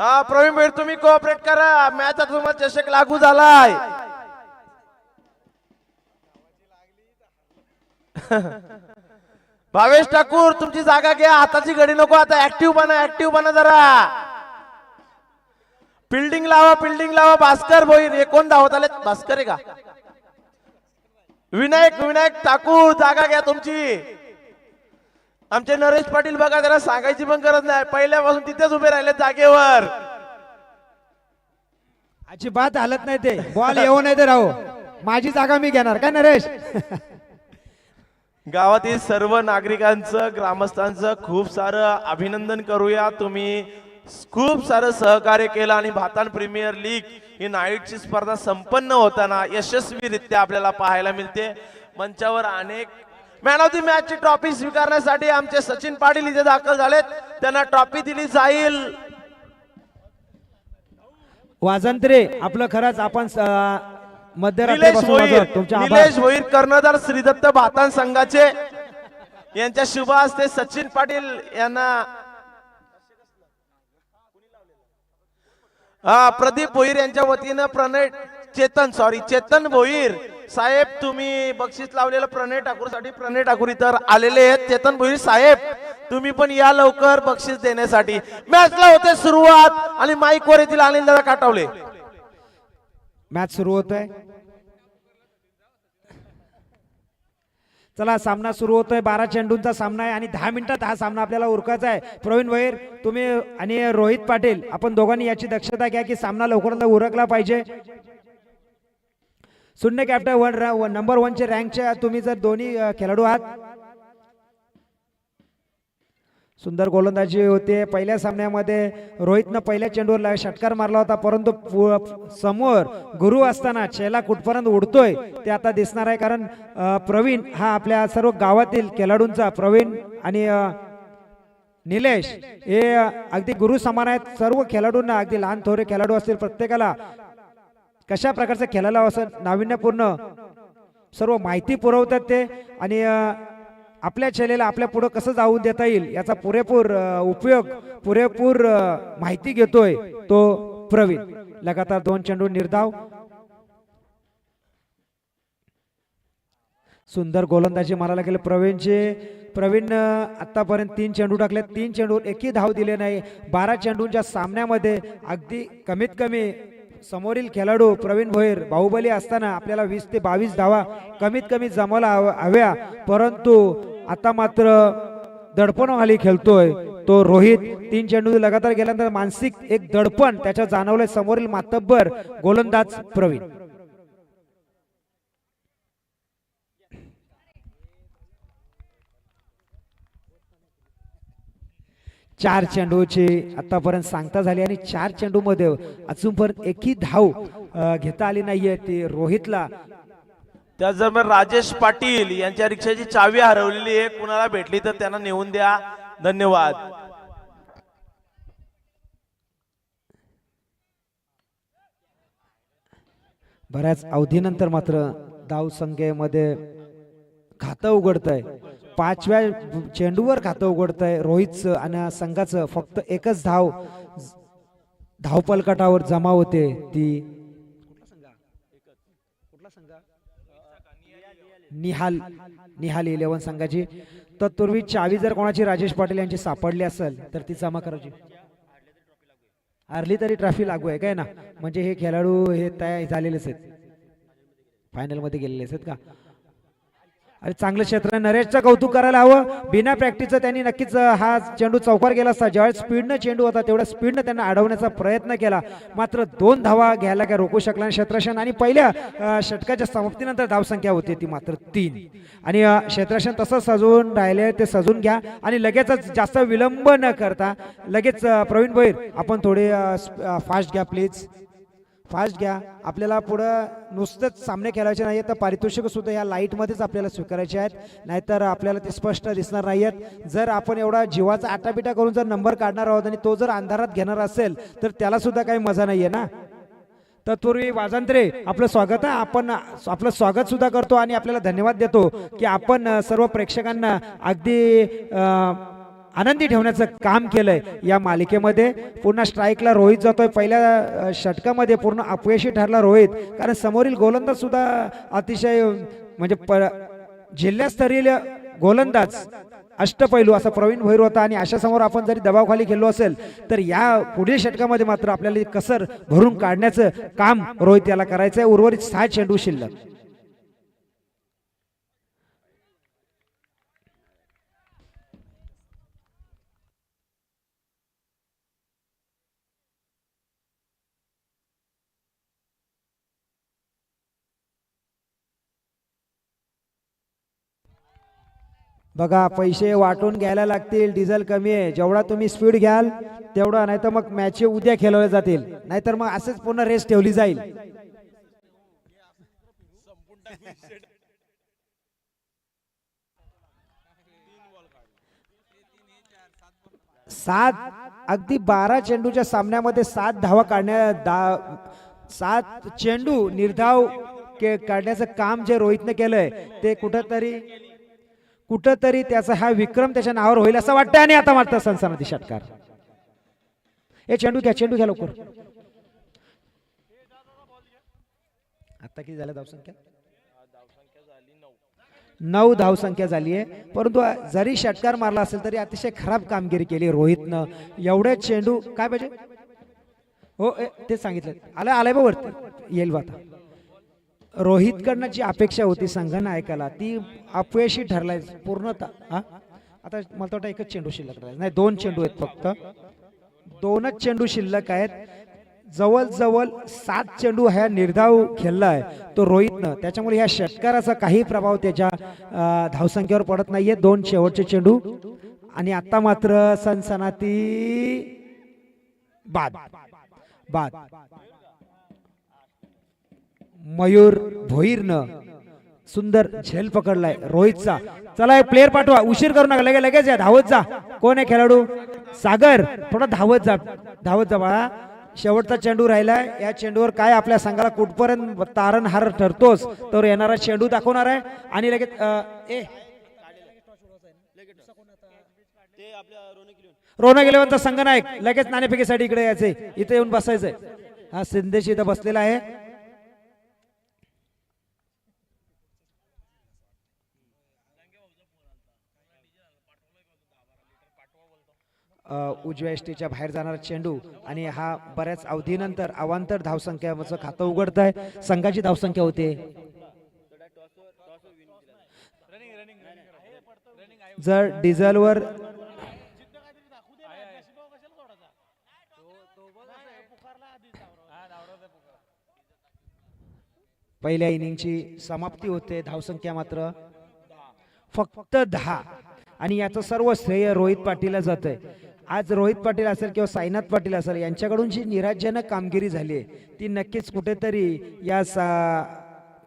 हा प्रवीण भेट तुम्ही कोऑपरेट करा. मॅच आता तुम्हाला चषक लागू झालाय. भावेश ठाकूर तुमची जागा घ्या. हाताची घडी नको आता. ऍक्टिव्ह बना ऍक्टिव्ह बना जरा. बिल्डिंग लावा बिल्डिंग लावा. भास्कर भोईर हे कोण धावत आले भास्कर आहे का? विनायक विनायक ठाकूर जागा घ्या तुमची. आमचे नरेश पाटील बघा त्याला सांगायची पण गरज नाही. पहिल्यापासून तिथेच उभे राहिले जागेवर. अजिबात हालत नाही ते. बॉल येऊ नाही तर राहू माझी जागा मी घेणार. काय नरेश? गावातील सर्व नागरिकांचं ग्रामस्थांचं खूप सारं अभिनंदन करूया. तुम्ही खूप सारं सहकार्य केलं आणि भातान प्रीमियर लीग ही नाईटची स्पर्धा संपन्न होताना यशस्वीरित्या आपल्याला पाहायला मिळते. मंचावर अनेक मॅन ऑफ द मॅच ची ट्रॉफी स्वीकारण्यासाठी आमचे सचिन पाटील इथे दाखल झालेत. त्यांना ट्रॉफी दिली जाईल. वाजंत्रे आपलं खरंच आपण निलेश भोईर भोईर कर्णधार श्रीदत्त भातान संघाचे. यांच्या शुभ हस्ते सचिन पाटील यांना हा प्रदीप भोईर यांच्या वतीनं प्रणय चेतन सॉरी चेतन भोईर साहेब तुम्ही बक्षीस लावलेलं प्रणय ठाकूरसाठी प्रणय ठाकूर इतर आलेले आहेत. चेतन भोईर साहेब तुम्ही पण या लवकर बक्षीस देण्यासाठी. मॅचला होते सुरुवात आणि माईक वर येथील आनंदाला काटवले. मॅच सुरू होतोय. चला सामना सुरू होतोय. बारा चेंडूंचा सामना आहे आणि दहा मिनिटात हा सामना आपल्याला उरकायचा आहे. प्रवीण भैर तुम्ही आणि रोहित पाटील आपण दोघांनी याची दक्षता घ्या की सामना लवकरात उरकला पाहिजे. शून्य कॅप्टन वन वन- नंबर वनच्या रँकच्या तुम्ही जर दोन्ही खेळाडू आहात. सुंदर गोलंदाजी होते. पहिल्या सामन्यामध्ये रोहितनं पहिल्या चेंडूवर षटकार मारला होता परंतु समोर गुरु असताना चेला कुठपर्यंत उडतोय ते आता दिसणार आहे कारण प्रवीण हा आपल्या सर्व गावातील खेळाडूंचा प्रवीण आणि निलेश हे अगदी गुरु समान आहेत. सर्व खेळाडूंना अगदी लहान थोरे खेळाडू असतील प्रत्येकाला कशा प्रकारचं खेळायला असं नाविन्यपूर्ण सर्व माहिती पुरवतात ते. आणि आपल्या चेलेला आपल्या पुढं कसं जाऊन देता येईल याचा पुरेपूर उपयोग पुरेपूर माहिती घेतोय तो प्रवीण. लगातार दोन चेंडू निर्धाव. सुंदर गोलंदाजी मारायला गेले प्रवीणचे. प्रवीण आतापर्यंत तीन चेंडू टाकले. तीन चेंडू एकही धाव दिले नाही. बारा चेंडूंच्या सामन्यामध्ये अगदी कमीत कमी समोरील खेळाडू प्रवीण भोईर बाहुबली असताना आपल्याला वीस ते बावीस धावा कमीत कमी जमायला हव्या. परंतु आता मात्र दडपणाखाली खेळतोय तो रोहित. तीन चेंडू लगातार गेल्यानंतर मानसिक एक दडपण त्याच्या जाणवलंय समोरील मातब्बर गोलंदाज प्रवीण. चार चेंडूची आतापर्यंत सांगता झाली आणि चार चेंडू मध्ये अजूनपर्यंत एकही धाव घेता आली नाहीये ती रोहितला. त्याचबरोबर राजेश पाटील यांच्या रिक्षाची चावी हरवलेली आहे. कुणाला भेटली तर त्यांना नेऊन द्या. धन्यवाद. बऱ्याच अवधीनंतर मात्र धाव संख्येमध्ये खातं उघडतंय. पाचव्या चेंडूवर खातं उघडतंय. रोहितचं आणि संघाचं फक्त एकच धाव धावपलकटावर जमा होते ती. निहाल निहाल इलेव्हन संघाची. तत्पूर्वी चावी जर कोणाची राजेश पाटील यांची सापडली असेल तर ती जमा करायची. हरली तरी ट्रॉफी लागू आहे काय ना? म्हणजे हे खेळाडू हे तयार झालेलेच आहेत. फायनलमध्ये गेलेले आहेत का? आणि चांगलं क्षेत्र. नरेशचं कौतुक करायला हवं. बिना प्रॅक्टिसचं त्यांनी नक्कीच हा चेंडू चौकार गेला असता. ज्यावेळेस स्पीडनं चेंडू होता तेवढ्या स्पीडनं त्यांना अडवण्याचा प्रयत्न केला. मात्र दोन धावा घ्यायला काय रोखू शकला नाही क्षेत्रशन आणि पहिल्या षटकाच्या समाप्तीनंतर धावसंख्या होती ती मात्र तीन. आणि अं, क्षेत्रशन तसं सजवून राहिले ते सजून घ्या. आणि लगेचच जास्त विलंब न करता लगेच प्रवीण भोईर आपण थोडे फास्ट घ्या प्लीज फास्ट घ्या. आपल्याला पुढं नुसतंच सामने खेळायचे नाही तर पारितोषिक सुद्धा या लाईटमध्येच आपल्याला स्वीकारायचे आहेत. नाहीतर आपल्याला ते स्पष्ट दिसणार नाही आहेत जर आपण एवढा जीवाचा आटापिटा करून जर नंबर काढणार आहोत आणि तो जर अंधारात घेणार असेल तर त्याला सुद्धा काही मजा नाही आहे ना तत्पूर्वी वाजांत्रे आपलं स्वागत आहे आपण आपलं स्वागत सुद्धा करतो आणि आपल्याला धन्यवाद देतो की आपण सर्व प्रेक्षकांना अगदी आनंदी ठेवण्याचं काम केलंय या मालिकेमध्ये. पूर्ण स्ट्राईकला रोहित जातोय. पहिल्या षटकामध्ये पूर्ण अपयशी ठरला रोहित. कारण समोरील गोलंदाज सुद्धा अतिशय म्हणजे प जिल्हास्तरीय गोलंदाज अष्टपैलू असा प्रवीण भैर होता. आणि अशा समोर आपण जरी दबावखाली खेळलो असेल तर या पुढील षटकामध्ये मात्र आपल्याला कसर भरून काढण्याचं काम रोहित याला करायचं आहे उर्वरित सहा चेंडू शिल्लक. बघा पैसे वाटून घ्यायला लागतील डिझेल कमी आहे. जेवढा तुम्ही स्पीड घ्याल तेवढा नाही तर मग मॅच उद्या खेळवल्या जातील. नाहीतर मग असेच पूर्ण रेस ठेवली जाईल. सात अगदी बारा चेंडूच्या सामन्यामध्ये सात धावा काढण्या दा सात चेंडू निर्धाव काढण्याचं काम जे रोहितने केलंय ते कुठंतरी कुठंतरी त्याचा हा विक्रम त्याच्या नावावर होईल असं वाटतं आणि आता मात्र सनसनाती षटकार. हे चेंडू घ्या चेंडू घ्या लवकर. आता किती झालं? धावसंख्या? नऊ धावसंख्या झाली आहे. परंतु जरी षटकार मारला असेल तरी अतिशय खराब कामगिरी केली रोहितनं. एवढे चेंडू काय पाहिजे? हो ए, ते सांगितलं. आलं आलंय बघ वरती. येईल बा आता. रोहितकडनं जी अपेक्षा होती संघनायकाला ती अपयशी ठरलाय पूर्णतः हा? आता मला वाटतं एकच चेंडू शिल्लक नाही दोन चेंडू आहेत फक्त. दोनच चेंडू शिल्लक आहेत. जवळजवळ सात चेंडू ह्या निर्धाव खेळलाय तो रोहितनं. त्याच्यामुळे ह्या षटकाराचा काही प्रभाव त्याच्या धावसंख्येवर पडत नाहीये. दोन शेवटचे चेंडू. आणि आता मात्र सनसनाती बाद. बाद. मयूर भोईरनं सुंदर झेल पकडलाय रोहितचा. चला प्लेअर पाठवा. उशीर करू नका. लगेच लगेच या. धावत जा. कोण आहे खेळाडू? सागर. थोडा धावत जा. धावत जा बाळा. शेवटचा चेंडू राहिलाय. या चेंडूवर काय आपल्या संघाला कुठपर्यंत तारणहार ठरतोच तर येणारा चेंडू दाखवणार आहे. आणि लगेच ए. रोनक इलेव्हनचा संघनायक. लगेच नाणेफेकीसाठी इकडे यायचंय. इथे येऊन बसायचंय. हा सिद्धेश इथं बसलेला आहे. उजव्या एष्टीच्या बाहेर जाणारा चेंडू आणि हा बऱ्याच अवधीनंतर अवांतर धावसंख्याचं खातं उघडत आहे संघाची धावसंख्या होते. जर डिझेलवर पहिल्या इनिंगची समाप्ती होते. धावसंख्या मात्र फक्त दहा. आणि याचं सर्व श्रेय रोहित पाटीलला जात आहे आज रोहित पाटील असेल किंवा साईनाथ पाटील असेल यांच्याकडून जी निराज्यानं कामगिरी झाली आहे ती नक्कीच कुठेतरी या सा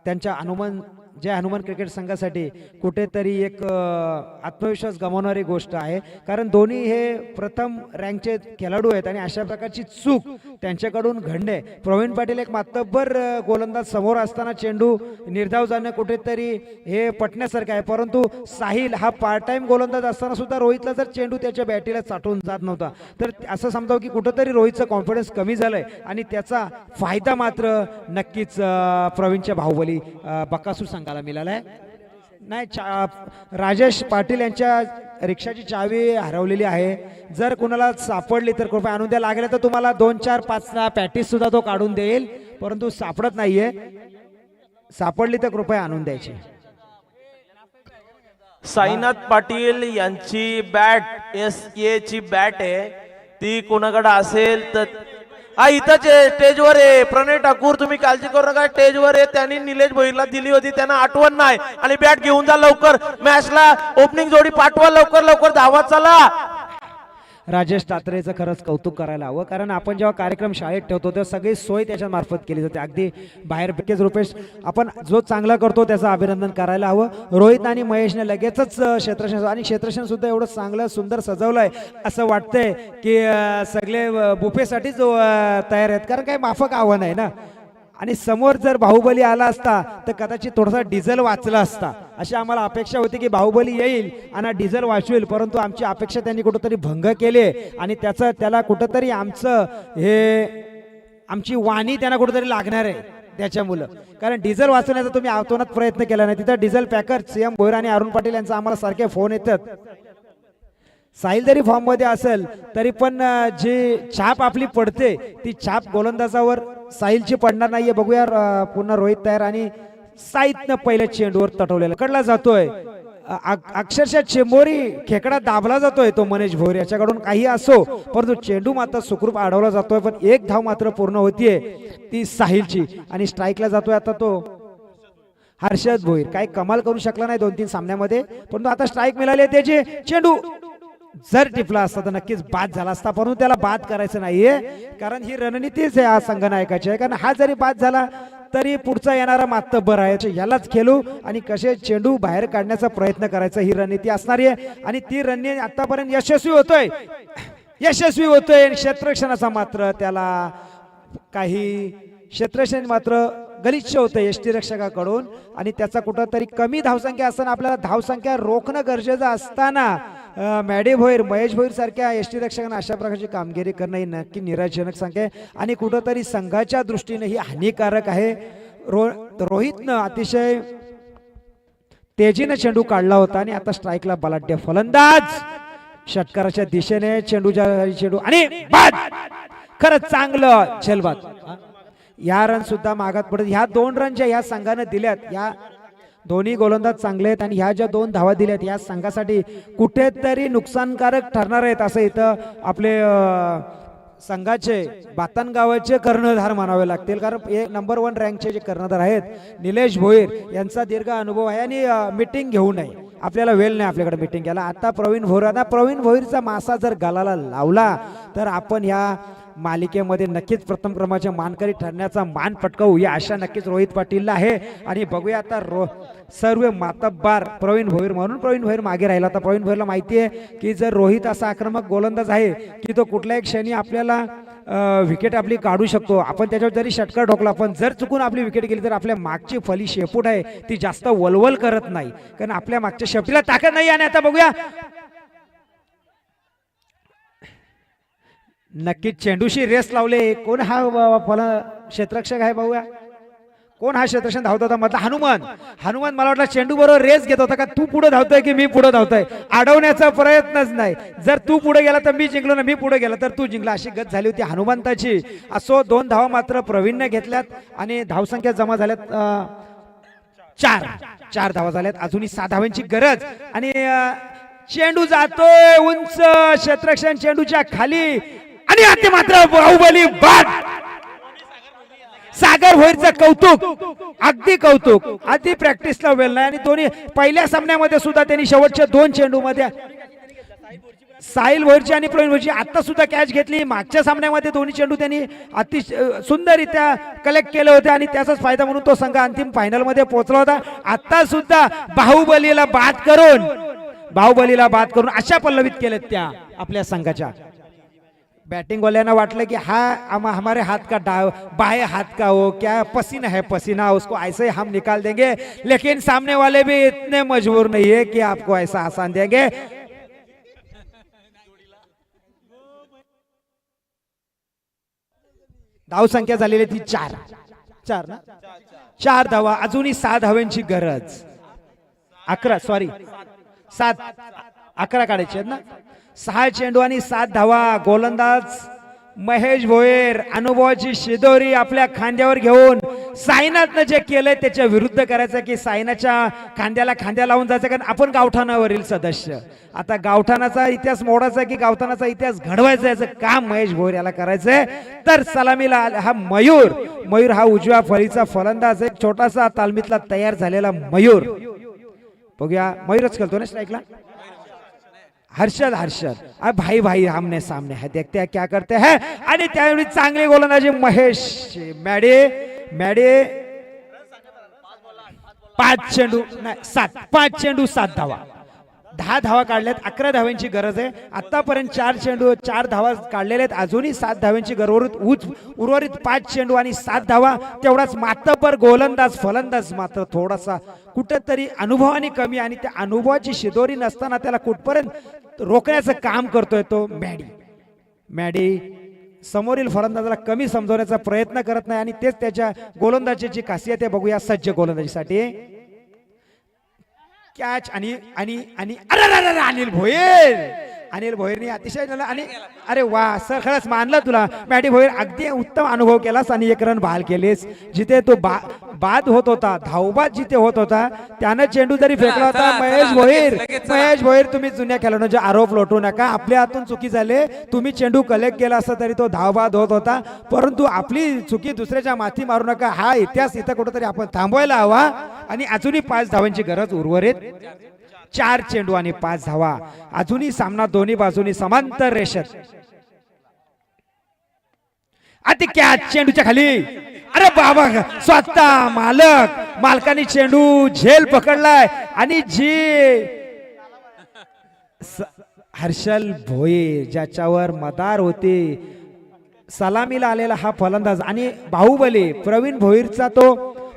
त्यांच्या अनुमान जे हनुमान क्रिकेट संघासाठी कुठेतरी एक आत्मविश्वास गमावणारी गोष्ट आहे. कारण दोन्ही हे प्रथम रँकचे खेळाडू आहेत आणि अशा प्रकारची चूक त्यांच्याकडून घडणे. प्रवीण पाटील एक मातब्बर गोलंदाज समोर असताना चेंडू निर्धाव जाणं कुठेतरी हे पटण्यासारखं आहे. परंतु साहिल हा पार्ट टाइम गोलंदाज असताना सुद्धा रोहितला जर चेंडू त्याच्या बॅटीला चाटून जात नव्हता तर असं समजावं की कुठंतरी रोहितचं कॉन्फिडन्स कमी झालंय आणि त्याचा फायदा मात्र नक्कीच प्रवीणच्या बाहुबली अ, सांग संघाला मिळालाय. नाही चा राजेश पाटील यांच्या रिक्षाची चावी हरवलेली आहे. जर कुणाला सापडली तर कृपया आणून द्या. लागले तर तुम्हाला दोन चार पाच पॅटीस सुद्धा तो काढून देईल. परंतु सापडत नाहीये. सापडली तर कृपया आणून द्यायची. साईनाथ पाटील यांची बॅट एस ए ची बॅट आहे. ती कोणाकडे असेल तर हा इथंच आहे स्टेजवर आहे प्रणय ठाकूर तुम्ही काळजी करू नका. स्टेजवर आहे त्यांनी निलेश भोईरला दिली होती त्यांना आठवण नाही. आणि बॅट घेऊन जा लवकर. मॅचला ओपनिंग जोडी पाठवा लवकर लवकर धावा चला. राजेश तात्रेचं खरंच कौतुक करायला हवं. कारण आपण जेव्हा कार्यक्रम शाळेत ठेवतो तेव्हा सगळी सोय त्याच्या मार्फत केली जाते. अगदी बाहेर बेकेच रुपेश आपण जो चांगला करतो त्याचं अभिनंदन करायला हवं. रोहित आणि महेशने लगेचच अं, आणि क्षेत्ररक्षण सुद्धा एवढं चांगलं सुंदर सजवलंय असं वाटतंय की सगळे बुफेसाठीच तयार आहेत. कारण काही माफक आव्हान आहे ना? आणि समोर जर बाहुबली आला असता तर कदाचित थोडासा डिझेल वाचला असता. अशी आम्हाला अपेक्षा होती की बाहुबली येईल आणि डिझेल वाचवेल परंतु आमची अपेक्षा त्यांनी कुठंतरी भंग केली आणि त्याचं त्याला कुठंतरी आमचं हे आमची वाणी त्यांना कुठंतरी लागणार आहे त्याच्यामुळं. कारण डिझेल वाचवण्याचा तुम्ही आवतोनात प्रयत्न केला नाही. तिथं डिझेल पॅकर सीएम भोईर आणि अरुण पाटील यांचा आम्हाला सारखे फोन येतात. साहिल जरी फॉर्ममध्ये असेल तरी पण जी छाप आपली पडते ती छाप गोलंदाजावर साहिलची पडणार नाहीये. बघूया पुन्हा रोहित तयार आणि साईतनं पहिल्या चेंडूवर तटवलेला. कडला जातोय. अक्षरशः चेंबोरी खेकडा दाबला जातोय तो मनेश भोर याच्याकडून काही असो परंतु चेंडू मात्र सुखरूप अडवला जातोय पण एक धाव मात्र पूर्ण होतीये ती साहिलची. आणि स्ट्राईकला जातोय आता तो हर्षद भोईर. काही कमाल करू शकला नाही दोन तीन सामन्यामध्ये परंतु आता स्ट्राईक मिळाली त्याचे त्याची. चेंडू जर टिपला असता तर नक्कीच बाद झाला असता परंतु त्याला बाद करायचं नाहीये. कारण ही रणनीतीच आहे आज संघनायकाची आहे कारण हा जरी बाद झाला तरी पुढचा येणारा मात्र बरं आहे यालाच खेळू आणि कसे चेंडू बाहेर काढण्याचा प्रयत्न करायचा ही रणनीती असणारी आहे. आणि ती रणनीती आतापर्यंत यशस्वी होतोय. यशस्वी होतोय क्षेत्रक्षणाचा मात्र त्याला काही क्षेत्रक्षण मात्र गलिच्छ होतं एष्टी रक्षकाकडून. आणि त्याचा कुठंतरी कमी धावसंख्या असताना आपल्याला धावसंख्या रोखणं गरजेचं असताना मॅडे भोईर महेश भोईर सारख्या एष्टी रक्षकांना अशा प्रकारची कामगिरी करणं ही नक्की निराशजनक संख्या आहे. आणि कुठंतरी संघाच्या दृष्टीने ही हानिकारक आहे. रो रोहितनं अतिशय तेजीनं चेंडू काढला होता आणि आता स्ट्राईकला बलाढ्य फलंदाज. षटकाराच्या दिशेने चेंडूच्या चेंडू आणि खरंच चांगलं झेलबाद. या रन सुद्धा मागात पडत. ह्या दोन रन ज्या या संघानं दिल्यात या दोन्ही गोलंदाज चांगले आहेत आणि ह्या ज्या दोन धावा दिल्या आहेत या संघासाठी कुठेतरी नुकसानकारक ठरणार आहेत असं इथं आपले संघाचे बातनगावाचे कर्णधार म्हणावे लागतील. कारण एक नंबर वन रँकचे जे कर्णधार आहेत निलेश भोईर यांचा दीर्घ अनुभव आहे आणि मिटिंग घेऊ नये. आपल्याला वेळ नाही आपल्याकडे मिटिंग घ्यायला. आता प्रवीण भोईर आता प्रवीण भोईरचा मासा जर गालाला लावला तर आपण ह्या मालिकेमध्ये नक्कीच प्रथम क्रमांकाचे मानकरी ठरण्याचा मान पटकावू या आशा नक्कीच रोहित पाटीलला आहे. आणि बघूया आता रो सर्व मातब्बार प्रवीण भोईर म्हणून प्रवीण भोईर मागे राहिला. आता प्रवीण भोईरला माहिती आहे की जर रोहित असा आक्रमक गोलंदाज आहे की तो कुठल्याही क्षणी आपल्याला विकेट आपली काढू शकतो. आपण त्याच्यावर जरी षटकार ठोकला पण जर चुकून आपली विकेट गेली तर आपल्या मागची फली शेपूट आहे. ती जास्त वलवल करत नाही. कारण आपल्या मागच्या शेपटीला ताकद नाही आणि आता बघूया नक्कीच चेंडूशी रेस लावले. कोण हा व- फल आहे बघूया कोण हा क्षेत्रक्षण धावत होता म्हटलं हनुमान. हनुमान मला वाटलं चेंडू बरोबर रेस घेत होता का तू पुढे धावतोय की मी पुढे धावतोय? अडवण्याचा प्रयत्नच नाही. जर तू पुढे गेला तर मी जिंकलो ना मी पुढे गेला तर तू जिंकला. अशी गत झाली होती हनुमंताची. असो दोन धावा मात्र प्रवीणने घेतल्यात आणि धावसंख्या जमा झाल्यात चार. चार धावा झाल्यात. अजूनही सहा धावांची गरज आणि चेंडू जातोय. उंच. क्षेत्रक्षण चेंडूच्या खाली. आणि आता मात्र बाहुबली बाद सागर भोईरचं कौतुक अगदी कौतुक. अगदी प्रॅक्टिसला वेळ नाही आणि दोन्ही पहिल्या सामन्यामध्ये सुद्धा त्यांनी शेवटच्या दोन चेंडू मध्ये साहिल भोईरची आणि प्रवीण भोईरची आता सुद्धा कॅच घेतली. मागच्या सामन्यामध्ये दोन्ही चेंडू त्यांनी अतिशय सुंदररित्या कलेक्ट केले होते आणि त्याचाच फायदा म्हणून तो संघ अंतिम फायनलमध्ये पोहोचला होता. आता सुद्धा बाहुबलीला बाद करून बाहुबलीला बाद करून अशा पल्लवित केल्यात त्या आपल्या संघाच्या. बैटिंग वाल्यांना वाटलं की हा हम हमारे हाथ का डाव बाएं हाथ का हो क्या पसीना है पसीना उसको ऐसे ही हम निकाल देंगे। लेकिन सामने वाले भी इतने मजबूर नहीं है कि आपको ऐसा आसान देंगे। धाव संख्या झालेली ती चार. चार ना? चार धावा अजूनही सहा धाव्यांची गरज. अकरा सॉरी सात. अकरा काढायचे आहेत ना? सहा चेंडू आणि सात धावा. गोलंदाज महेश भोयर अनुभवाची शिदोरी आपल्या खांद्यावर घेऊन सायनाथनं जे केलंय त्याच्या विरुद्ध करायचं की सायनाच्या खांद्याला खांद्या लावून जायचं कारण आपण गावठाणावरील सदस्य. आता गावठाणाचा इतिहास मोडायचा की गावठाणाचा इतिहास घडवायचा याचं काम महेश भोयर याला करायचंय. तर सलामीला हा मयूर मयूर हा उजव्या फळीचा फलंदाज एक छोटासा तालमीतला तयार झालेला मयूर. बघूया मयूरच खेळतो ना स्ट्राईकला हर्षद हर्षद. अब भाई भाई आमने सामने है। देखते हैं क्या करते हैं। आणि त्यावेळी चांगले गोलंदाजी महेश मॅडे मॅडे. पाच चेंडू नाही सात. पाच चेंडू सात धावा. दहा धावा काढल्यात अकरा धाव्यांची गरज आहे. आतापर्यंत चार चेंडू चार धावा काढलेल्या आहेत. अजूनही सात धाव्यांची गरज उर्वरित उच उर्वरित पाच चेंडू आणि सात धावा. तेवढाच मातबर गोलंदाज फलंदाज मात्र थोडासा कुठेतरी अनुभवाने कमी आणि त्या अनुभवाची शिदोरी नसताना त्याला कुठपर्यंत रोखण्याचं काम करतोय तो मॅडी. मॅडी समोरील फलंदाजाला कमी समजवण्याचा प्रयत्न करत नाही आणि तेच त्याच्या गोलंदाजीची खासियत आहे. बघूया सज्ज गोलंदाजीसाठी. कॅच आणि आणि आणि अनिल भोयर अनिल भोयरने अतिशय झालं आणि अरे वा सर खरंच मानलं तुला. मॅडी भोयर अगदी उत्तम अनुभव केलास आणि एक रन बहाल केलेस. जिथे तो बा बाद होत होता धावबाद जिथे होत होता त्यानं चेंडू जरी फेकला होता महेश भोईर. महेश भोईर तुम्ही जुन्या खेळाडूंचे आरोप लोटू नका. आपल्या हातून चुकी झाले. तुम्ही चेंडू कलेक्ट केला असता तरी तो धावबाद होत होता. परंतु आपली चुकी दुसऱ्याच्या माथी मारू नका. हा इतिहास इथं कुठेतरी आपण थांबवायला हवा. आणि अजूनही पाच धावांची गरज उर्वरित. चार चेंडू आणि पाच धावा. अजूनही सामना दोन्ही बाजूनी समांतर रेषेत. अति कॅच चेंडूच्या खाली. अरे बाबा स्वतः मालक मालकाने चेंडू झेल पकडलाय. आणि जी हर्षल भोये ज्याच्यावर मदार होते सलामीला आलेला हा फलंदाज. आणि बाहुबली प्रवीण भोईरचा तो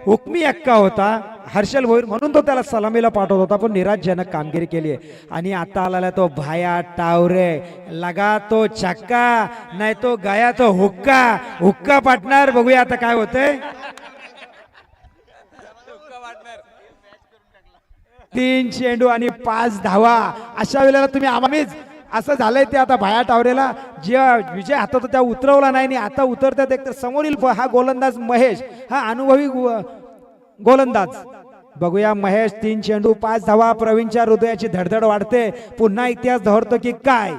हुकमी अक्का होता. हर्षल भोईर म्हणून तो त्याला सलामीला पाठवत होता पण निराशजनक कामगिरी केली आहे. आणि आता आलेला तो भाया टावरे लगा तो छक्का नाही तो गया तो हुक्का. हुक्का पाटणार बघूया आता काय होतंय. तीन चेंडू आणि पाच धावा अशा वेळेला तुम्ही आम्हीच असं झालंय ते आता भाया टावरेला. जेव्हा विजय हातात त्या उतरवला नाही आणि आता उतरतात एक तर समोरील हा गोलंदाज महेश हा अनुभवी गोलंदाज. बघूया महेश तीन चेंडू पाच धावा. प्रवीणच्या हृदयाची धडधड वाढते. पुन्हा इतिहास धरतो की काय?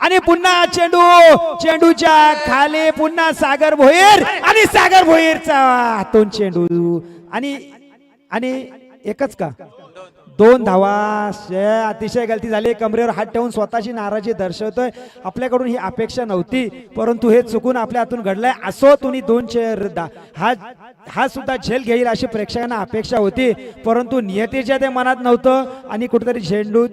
आणि पुन्हा चेंडू. चेंडूच्या खाली पुन्हा सागर भोईर आणि सागर भोईरचा हातून चेंडू. आणि आणि एकच का? दोन धावा अतिशय गलती झाली. कमरेवर हात ठेवून स्वतःची नाराजी दर्शवतोय. आपल्याकडून ही अपेक्षा नव्हती परंतु हे चुकून आपल्या हातून घडलंय. असो तुम्ही दोन दा- हा हा सुद्धा झेल घेईल अशी प्रेक्षकांना अपेक्षा होती परंतु नियतीच्या ते मनात नव्हतं आणि कुठेतरी झेंडू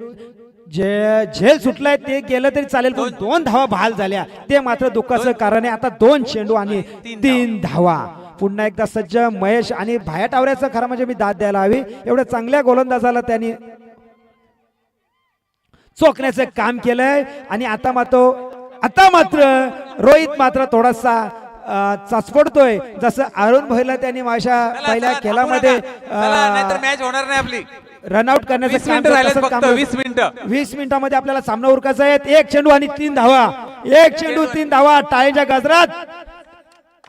जे झेल सुटलाय ते गेलं तरी चालेल पण दोन धावा बहाल झाल्या. ते मात्र दुःखाचं कारण आहे. आता दोन चेंडू आणि तीन धावा. पुन्हा एकदा सज्ज महेश आणि भाया टावऱ्याचं खरं म्हणजे मी दाद द्यायला हवी. एवढ्या चांगल्या गोलंदाजाला त्यांनी चोखण्याचं काम केलंय. आणि आता मात्र आता मात्र रोहित मात्र थोडासा चाचपडतोय. जसं अरुण भैला त्यांनी माझ्या पहिल्या खेळामध्ये मॅच होणार नाही आपली. रनआउट करण्याचं. वीस मिनिटं. वीस मिनिटांमध्ये आपल्याला सामना उरकायचा आहे. एक चेंडू आणि तीन धावा. एक चेंडू तीन धावा. टाळीच्या गजरात.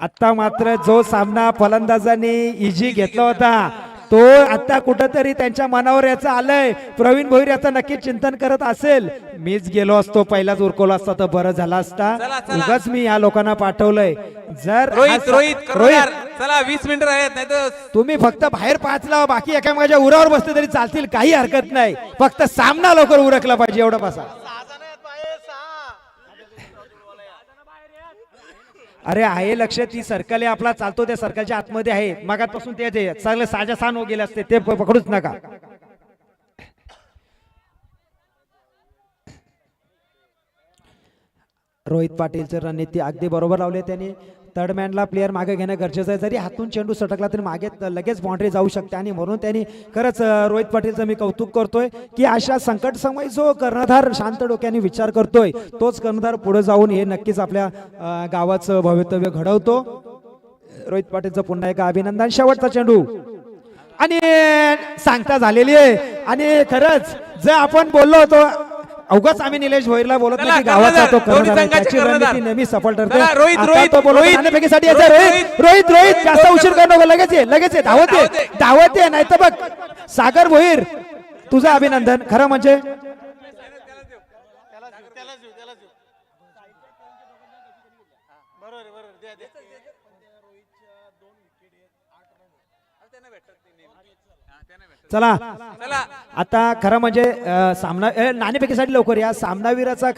आता मात्र जो सामना फलंदाजांनी इजी घेतला होता तो आता कुठंतरी त्यांच्या मनावर याचं आलंय. प्रवीण भोईर याचं नक्की चिंतन करत असेल. मीच गेलो असतो पहिलाच उरकवला असता तर बरं झाला असता. उगाच मी या लोकांना पाठवलंय. जर रोहित रोहित रोहित. चला वीस मिनिटं तर तुम्ही फक्त बाहेर पाचला बाकी एकामेकाच्या उरावर बसले तरी चालतील काही हरकत नाही. फक्त सामना लवकर उरकला पाहिजे एवढं बसा. अरे आहे लक्ष ती सर्कल आहे आपला चालतो त्या सर्कलच्या आतमध्ये आहे. मागातपासून ते चांगले साजा सान हो गेले असते ते प- पकडूच नका. रोहित पाटीलचं रणनीती अगदी बरोबर लावले त्यांनी. थर्ड मॅनला प्लेअर मागे घेणं गरजेचं आहे. जरी हातून चेंडू सटकला तरी मागे लगेच बाउंड्री जाऊ शकते. आणि म्हणून त्यांनी खरंच रोहित पाटीलचं मी कौतुक करतोय की अशा संकटसमयी जो कर्णधार शांत डोक्याने विचार करतोय तोच कर्णधार पुढे जाऊन हे नक्कीच आपल्या गावाचं भवितव्य घडवतो. रोहित पाटीलचं पुन्हा एक अभिनंदन. शेवटचा चेंडू. आणि सांगता झालेली आहे. आणि खरंच जर आपण बोललो होतो अवघाच आम्ही निलेश भोईरला बोलत नाही की गावाचा तो कर्णधार, आहे. त्याची. रणनीती नेहमी सफल ठरते चला, रोहित, आता रोहित, तो बोलत रोहित. नाणेफेकीसाठी यायचा रोहित, रोहित रोहित रोहित जास्त उशीर करू नको लगेच ये लगेच ये धावत ये. धावत ये नाही तर बघ सागर भोईर तुझं अभिनंदन खरं म्हणजे चला. आता खरं म्हणजे सामना अं, नाणेफेकीसाठी लवकर या. सामनावीराचा खरा